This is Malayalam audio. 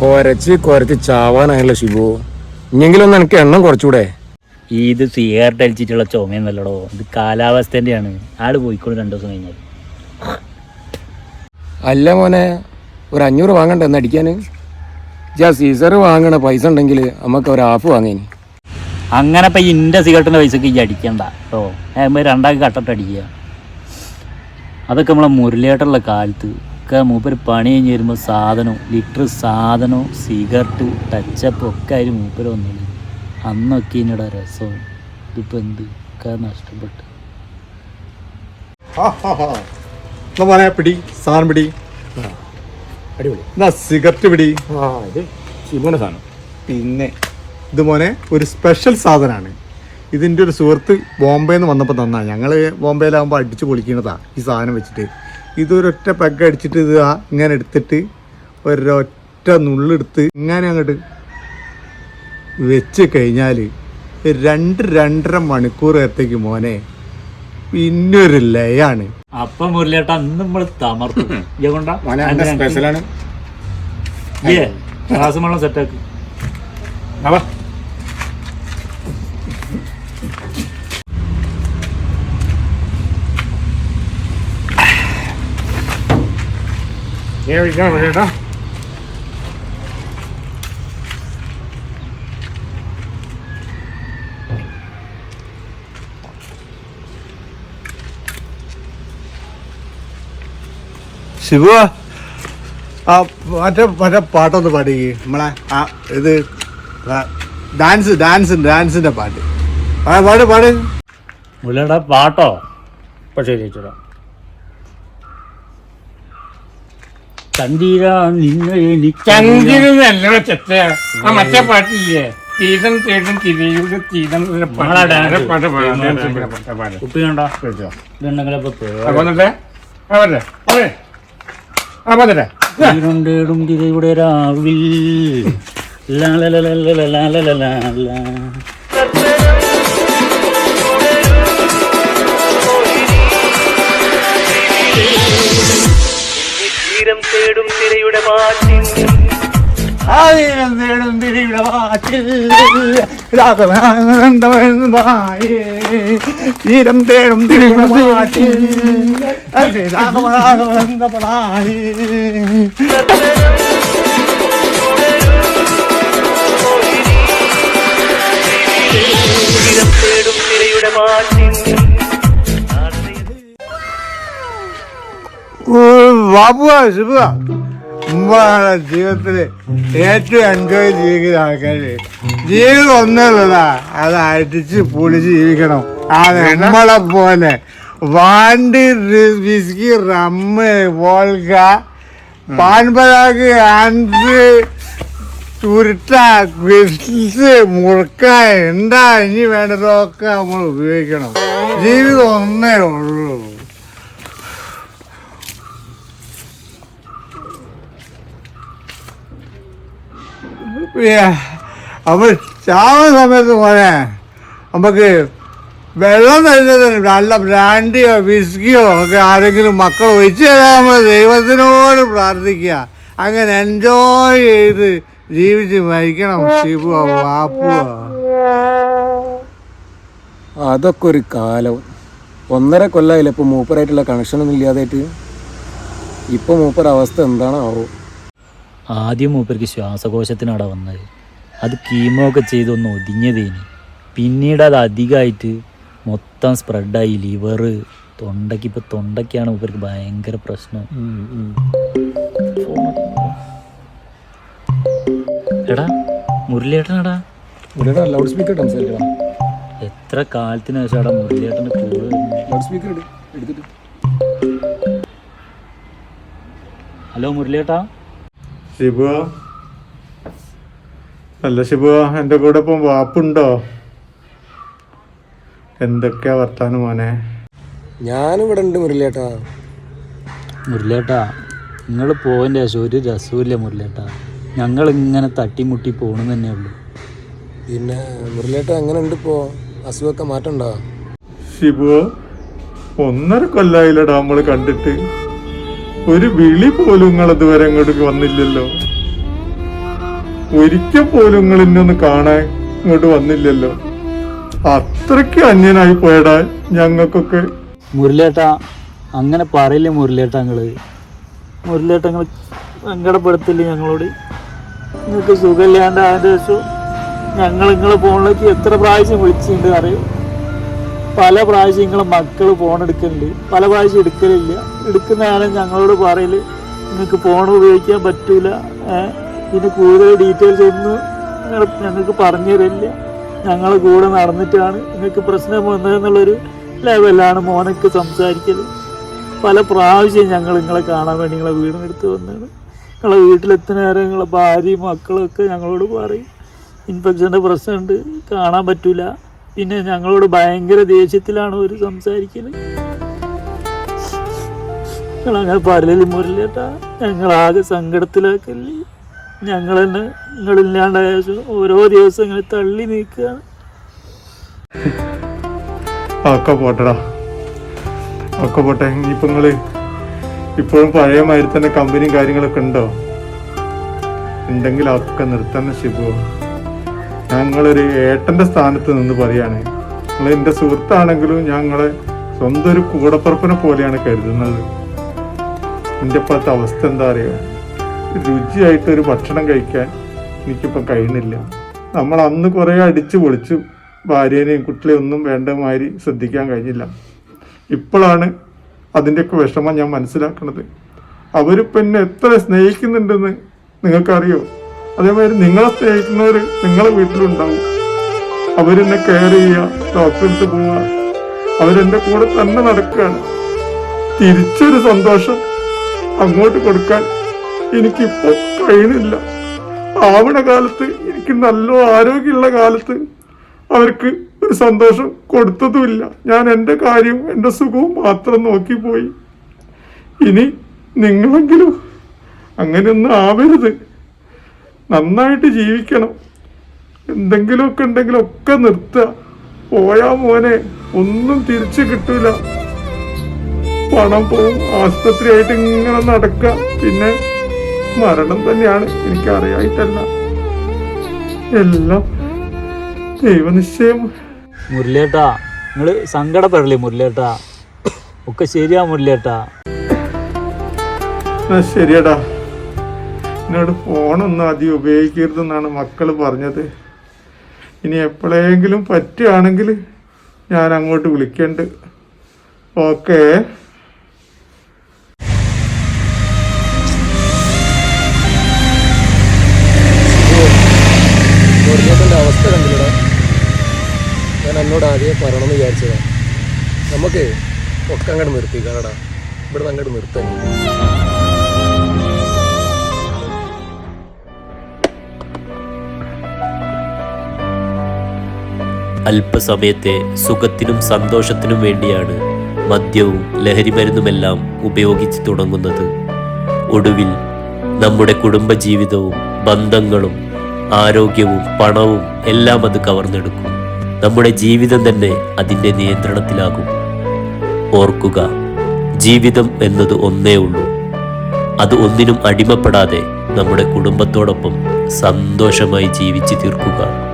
കൊരച്ച് കുരച്ച് ചാവാനായല്ലോ ശിവു ഇനിയെങ്കിലും ഒന്ന് എനിക്ക് എണ്ണം കുറച്ചുകൂടെ ഇത് സിഗരറ്റ് അടിച്ചിട്ടുള്ള ചുമയെന്നല്ലടോ. ഇത് കാലാവസ്ഥേന്റെയാണ് ആൾ പോയിക്കോളും രണ്ടു ദിവസം കഴിഞ്ഞാൽ അല്ല മോനെ ഒരു അഞ്ഞൂറ് വാങ്ങണ്ട എന്ന് അടിക്കാൻ ജാ സീസർ വാങ്ങണ പൈസ ഉണ്ടെങ്കിൽ നമുക്ക് ഒരു ഹാഫ് വാങ്ങേനി. അങ്ങനെ ഇപ്പം ഇന്റെ സിഗരറ്റിന്റെ പൈസക്ക് ഈ അടിക്കണ്ട കേട്ടോ ഞാൻ രണ്ടാക്കി കട്ടിട്ട് അടിക്കുക അതൊക്കെ നമ്മളെ മുരളിയായിട്ടുള്ള കാലത്ത്. ഒക്കെ മൂപ്പർ പണി കഴിഞ്ഞ് വരുമ്പോൾ സാധനവും ലിറ്റർ സാധനവും സിഗരറ്റ് ടച്ചപ്പ് ഒക്കെ അതിൽ മൂപ്പർ വന്നില്ല അന്നൊക്കെ ഇതിനോട് രസവും ഇതിപ്പോൾ എന്ത് ഒക്കെ നഷ്ടപ്പെട്ട്. പിടി സാധനം പിടി. അടിപൊളി. എന്നാ സിഗരറ്റ് പിടി. ആ ഇത് ശിവുവിന്റെ സാധനം. പിന്നെ ഇത് മോനെ ഒരു സ്പെഷ്യൽ സാധനമാണ് ഇതിന്റെ ഒരു സുഹൃത്ത് ബോംബെയിൽ നിന്ന് വന്നപ്പോൾ തന്നാ. ഞങ്ങൾ ബോംബെയിലാകുമ്പോൾ അടിച്ച് പൊളിക്കുന്നതാണ് ഈ സാധനം വെച്ചിട്ട്. ഇതൊരൊറ്റ പെഗ് അടിച്ചിട്ട് ഇത് ആ ഇങ്ങനെ എടുത്തിട്ട് ഒരൊറ്റ നുള്ളെടുത്ത് ഇങ്ങനെ അങ്ങോട്ട് വെച്ച് കഴിഞ്ഞാൽ രണ്ട് രണ്ടര മണിക്കൂർ നേരത്തേക്ക് മോനെ പിന്നൊരു ലയാണ്. അപ്പൊ മുരളിയേട്ട അന്ന് നമ്മൾ തമർത്തും. മോനെ എന്റെ സ്പെഷ്യലാണ് ഗ്ലാസ് വെള്ളം സെറ്റാക്കി ശിവ ആ മറ്റേ മറ്റേ പാട്ടൊന്ന് പാടി നമ്മളെ ആ ഇത് ഡാൻസ് ഡാൻസ് ഡാൻസിന്റെ പാട്ട്. ആ പാട് പാട്. മുരളിയേട്ട പാട്ടോ? പക്ഷേ ശരി ചന്ദിര നിന്നെ എനിക്ക് ചങ്കിനല്ല ചെറ്റ ആ മറ്റേ പാട്ടില്ലേ? തീരം തേടും തിരയുടെ തീരം. നമ്മളാ ഡാൻസ്. ആ പാട്ട് நாட்டின் ஆயிரம் தேடும் திருவிழாட்டில் ராகவாயே ஈரம் தேடும் திருவிழாட்டில் அது ராகவராக வந்தவனாயே ஈரம் தேடும் திரையுடமாட்டின் வாபுவா சிவா മുമ്പാണ് ജീവിതത്തിൽ ഏറ്റവും എൻജോയ് ജീവിക്കുന്ന ആൾക്കാര് ജീവിതം ഒന്നുള്ളതാ അത് അടിച്ച് പൊളിച്ച് ജീവിക്കണം. ആ നമ്മളെ പോലെ. Brandy whisky rum Volga Pan Parag and ചുരുട്ട ക്വിസ്റ്റ്സ് മുറുക്ക എന്താ ഇനി വേണ്ടതൊക്കെ നമ്മൾ ഉപയോഗിക്കണം. ജീവിതം ഒന്നേ ഉള്ളൂ. അപ്പോൾ ചാവുന്ന സമയത്ത് പോലെ നമുക്ക് വെള്ളം തരുന്നത് നല്ല ബ്രാൻഡിയോ വിസ്കിയോ ഒക്കെ ആരെങ്കിലും മക്കൾ ഒഴിച്ചു തരാൻ നമ്മൾ ദൈവത്തിനോട് പ്രാർത്ഥിക്കുക. അങ്ങനെ എൻജോയ് ചെയ്ത് ജീവിച്ച് മരിക്കണം ശിവോ വാപ്പുവോ. അതൊക്കെ ഒരു കാലം. ഒന്നര കൊല്ലമായില്ല ഇപ്പോൾ മൂപ്പറായിട്ടുള്ള കണക്ഷനൊന്നും ഇല്ലാതായിട്ട്? ഇപ്പോൾ മൂപ്പർ അവസ്ഥ എന്താണാവോ? ആദ്യം മൂപ്പർക്ക് ശ്വാസകോശത്തിനാണ് വന്നത്. അത് കീമോ ഒക്കെ ചെയ്തൊന്ന് ഒതുങ്ങിയതേനി. പിന്നീട് അത് അധികമായിട്ട് മൊത്തം സ്പ്രെഡായി ലിവർ തൊണ്ടയ്ക്ക് ഇപ്പൊ തൊണ്ടയ്ക്കാണ് മൂപ്പർക്ക് ഭയങ്കര പ്രശ്നം. എടാ മുരളിയേട്ടനടാ. ലൗഡ് സ്പീക്കർ എത്ര കാലത്തിന് ശേഷം മുരളിയേട്ടന്റെ കൂടെ ലൗഡ് സ്പീക്കർ എടുത്തിട്ട്. ഹലോ മുരളിയേട്ടാ. ശിവ അല്ല ശിവ എന്റെ കൂടെ ഇപ്പം വാപ്പുണ്ടോ? എന്തൊക്കെയാ വർത്താനം മോനെ? ഞാനിവിടെ ഉണ്ട് മുരളിയേട്ടാ. മുരളിയേട്ടാ നിങ്ങൾ പോയതിന്റെ ശേഷം ഒരു രസമില്ല മുരളിയേട്ടാ. ഞങ്ങൾ ഇങ്ങനെ തട്ടിമുട്ടി പോകണം തന്നെ ഉള്ളൂ. പിന്നെ മുരളിയേട്ട എങ്ങനെ ഉണ്ട് ഇപ്പോൾ അസുഖമൊക്കെ മാറ്റണ്ടോ ഷിബു ഒന്നര കൊല്ലായില്ലടാ നമ്മൾ കണ്ടിട്ട്. ഒരു വിളി പോലും നിങ്ങൾ ഇതുവരെ ഇങ്ങോട്ട് വന്നില്ലല്ലോ. ഒരിക്കൽ പോലും നിങ്ങൾ ഇന്നൊന്ന് കാണാൻ ഇങ്ങോട്ട് വന്നില്ലല്ലോ. അത്രയ്ക്ക് അന്യനായി പോയടാ ഞങ്ങൾക്കൊക്കെ. മുരളിയേട്ട അങ്ങനെ പറയില്ലേ മുരളിയേട്ട ഞങ്ങൾ മുരളിയേട്ട ഞങ്ങൾ സങ്കടപ്പെടുത്തില്ലേ ഞങ്ങളോട്? നിങ്ങൾക്ക് സുഖമില്ലാണ്ട് ആ ദിവസം ഞങ്ങൾ നിങ്ങളെ ഫോണിലേക്ക് എത്ര പ്രാവശ്യം വിളിച്ചിട്ടുണ്ട് അറിയോ? പല പ്രാവശ്യം നിങ്ങളെ മക്കൾ ഫോൺ എടുക്കലുണ്ട്. പല പ്രാവശ്യം എടുക്കലില്ല. എടുക്കുന്ന ആളും ഞങ്ങളോട് പറയൽ നിങ്ങൾക്ക് ഫോൺ ഉപയോഗിക്കാൻ പറ്റൂല. ഇതിന് കൂടുതൽ ഡീറ്റെയിൽസ് ഒന്നും നിങ്ങൾ ഞങ്ങൾക്ക് പറഞ്ഞു തരില്ല ഞങ്ങൾ കൂടെ നടന്നിട്ടാണ് നിങ്ങൾക്ക് പ്രശ്നം വന്നതെന്നുള്ളൊരു ലെവലാണ് മോനക്ക് സംസാരിക്കൽ പല പ്രാവശ്യം ഞങ്ങൾ നിങ്ങളെ കാണാൻ വേണ്ടി നിങ്ങളെ വീടിനടുത്ത് വന്നാണ്. നിങ്ങളെ വീട്ടിലെത്തുന്ന നേരം നിങ്ങളെ ഭാര്യയും മക്കളും ഒക്കെ ഞങ്ങളോട് പറയും ഇൻഫെക്ഷന്റെ പ്രശ്നമുണ്ട് കാണാൻ പറ്റൂല. പിന്നെ ഞങ്ങളോട് ഭയങ്കര ദേഷ്യത്തിലാണ് ഒരു സംസാരിക്കൽ. ഞങ്ങളങ്ങനെ പറയൽ മുരളിയേട്ടാ ഞങ്ങളാകെ സങ്കടത്തിലാക്കല്ലേ ഞങ്ങൾ തന്നെ നിങ്ങളില്ലാണ്ടായ ഓരോ ദിവസം ഇങ്ങനെ തള്ളി നീക്കുകയാണ് ഒക്കെ പോട്ടടാ. ഒക്കെ പോട്ടെ. ഇനിയിപ്പോ നിങ്ങൾ ഇപ്പോഴും പഴയ മാതിരി തന്നെ കമ്പനിയും കാര്യങ്ങളൊക്കെ ഉണ്ടോ? ഉണ്ടെങ്കിൽ ഒക്കെ നിർത്തന്നെ ശിവു ഞങ്ങളൊരു ഏട്ടന്റെ സ്ഥാനത്ത് നിന്ന് പറയാണ്. നിങ്ങൾ എന്റെ സുഹൃത്താണെങ്കിലും ഞങ്ങളെ സ്വന്തം ഒരു കൂടപ്പുറപ്പിനെ പോലെയാണ് കരുതുന്നത്. എന്റെ ഇപ്പോഴത്തെ അവസ്ഥ എന്താ അറിയോ? രുചിയായിട്ടൊരു ഭക്ഷണം കഴിക്കാൻ എനിക്കിപ്പം കഴിയുന്നില്ല. നമ്മൾ അന്ന് കുറേ അടിച്ചു പൊളിച്ചു ഭാര്യേനെയും കുട്ടികളെയും ഒന്നും വേണ്ട ശ്രദ്ധിക്കാൻ കഴിഞ്ഞില്ല. ഇപ്പോഴാണ് അതിന്റെയൊക്കെ വിഷമം ഞാൻ മനസ്സിലാക്കുന്നത്. അവരിപ്പം എന്നെ എത്ര സ്നേഹിക്കുന്നുണ്ടെന്ന് നിങ്ങൾക്കറിയോ? അതേമാതിരി നിങ്ങളെ സ്നേഹിക്കുന്നവർ നിങ്ങളെ വീട്ടിലുണ്ടാവും. അവരെന്നെ കെയർ ചെയ്യുക ഡോക്ടറെ അടുത്ത് പോവുക അവരെന്റെ കൂടെ തന്നെ നടക്കുകയാണ് തിരിച്ചൊരു സന്തോഷം അങ്ങോട്ട് കൊടുക്കാൻ എനിക്കിപ്പോൾ കഴിയുന്നില്ല. ആവണ കാലത്ത് എനിക്ക് നല്ല ആരോഗ്യമുള്ള കാലത്ത് അവർക്ക് ഒരു സന്തോഷം കൊടുത്തതുമില്ല. ഞാൻ എന്റെ കാര്യവും എന്റെ സുഖവും മാത്രം നോക്കിപ്പോയി. ഇനി നിങ്ങളെങ്കിലും അങ്ങനെയൊന്നും ആവരുത്. നന്നായിട്ട് ജീവിക്കണം. എന്തെങ്കിലുമൊക്കെ ഉണ്ടെങ്കിൽ ഒക്കെ നിർത്തുക. പോയാ മോനെ ഒന്നും തിരിച്ചു കിട്ടൂല. പണം പോവും ആസ്പത്രിയായിട്ട് ഇങ്ങനെ നടക്കുക. പിന്നെ മരണം തന്നെയാണ് എനിക്ക് അറിയായിട്ടല്ല എല്ലാം ദൈവനിശ്ചയം. മുരളിയേട്ടാ നിങ്ങൾ സങ്കടപ്പെടലേ മുരളിയേട്ടാ? ഒക്കെ ശരിയാ മുരളിയേട്ടാ. ശരിയടാ. എന്നോട് ഫോണൊന്നും ആദ്യം ഉപയോഗിക്കരുതെന്നാണ് മക്കൾ പറഞ്ഞത്. ഇനി എപ്പോഴെങ്കിലും പറ്റുകയാണെങ്കിൽ ഞാൻ അങ്ങോട്ട് വിളിക്കണ്ട്. ഓക്കേ. ഞാൻ എന്നോട് ആദ്യം പറയണമെന്ന് വിചാരിച്ചതാണ് നമുക്ക് ഒക്കെ അങ്ങോട്ട് നിർത്തിക്കാടാ ഇവിടെ അങ്ങോട്ട് നിർത്താൻ അല്പസമയത്തെ സുഖത്തിനും സന്തോഷത്തിനും വേണ്ടിയാണ് മദ്യവും ലഹരിമരുന്നുമെല്ലാം ഉപയോഗിച്ച് തുടങ്ങുന്നത്. ഒടുവിൽ നമ്മുടെ കുടുംബജീവിതവും ബന്ധങ്ങളും ആരോഗ്യവും പണവും എല്ലാം അത് കവർന്നെടുക്കും. നമ്മുടെ ജീവിതം തന്നെ അതിന്റെ നിയന്ത്രണത്തിലാകും. ഓർക്കുക ജീവിതം എന്നത് ഒന്നേ ഉള്ളൂ. അത് ഒന്നിനും അടിമപ്പെടാതെ നമ്മുടെ കുടുംബത്തോടൊപ്പം സന്തോഷമായി ജീവിച്ചു തീർക്കുക.